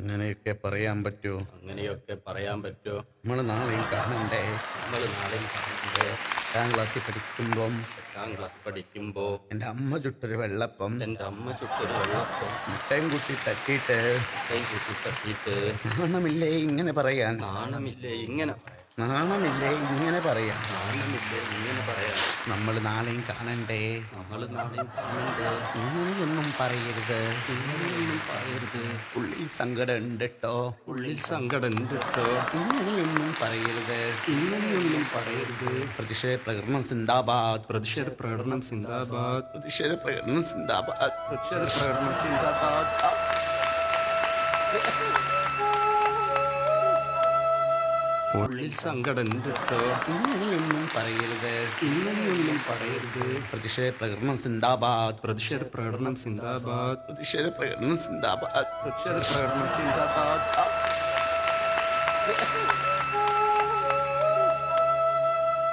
അങ്ങനെയൊക്കെ പറയാൻ പറ്റുമോ? അങ്ങനെയൊക്കെ പറയാൻ പറ്റുമോ? നമ്മൾ നാളെയും കാണണ്ടേ? നമ്മൾ നാളെയും കാണണ്ടേ? എട്ടാം ക്ലാസ്സിൽ പഠിക്കുമ്പോൾ എട്ടാം ക്ലാസ് പഠിക്കുമ്പോൾ എന്റെ അമ്മ ചുട്ടൊരു വെള്ളപ്പം. എന്റെ അമ്മ ചുട്ടൊരു വെള്ളപ്പം. മുട്ടയും കുട്ടി തട്ടിയിട്ട് മുട്ടയും കുട്ടി തട്ടിയിട്ട് നാണമില്ലേ ഇങ്ങനെ പറയാൻ? നാണമില്ലേ ഇങ്ങനെ പറയാം നാണമില്ലേ ഇങ്ങനെ പറയാൻ? നാണമില്ലേ ഇങ്ങനെ പറയാം നമ്മൾ നാളെയും കാണണ്ടേ? നമ്മൾ നാളെയും കാണണ്ടേ? ഇങ്ങനെയൊന്നും പറയരുത്. ഇങ്ങനെയൊന്നും ഉള്ളിൽ സങ്കടം ഉണ്ട് കേട്ടോ ഉള്ളിൽ സങ്കടമുണ്ട് കേട്ടോ ഇങ്ങനെയൊന്നും പറയരുത്. ഇങ്ങനെയൊന്നും പറയരുത്. പ്രതിഷേധ പ്രകടനം സിന്ദാബാദ്. പ്രതിഷേധ പ്രകടനം സിന്ദാബാദ്. പ്രതിഷേധ പ്രകടനം സിന്ദാബാദ്. പ്രതിഷേധ പ്രകടനം സിന്ദാബാദ്. ഉള്ളിൽ സങ്കടമുണ്ട് കേട്ടോ ഇങ്ങനെയൊന്നും പറയരുത്. ഇങ്ങനെയൊന്നും പറയരുത്. പ്രതിഷേധ പ്രകടനം സിന്ദാബാദ്. പ്രതിഷേധ പ്രകടനം സിന്ദാബാദ്. പ്രതിഷേധ പ്രകടനം സിന്ദാബാദ്. പ്രതിഷേധ പ്രകടനം സിന്ദാബാദ്.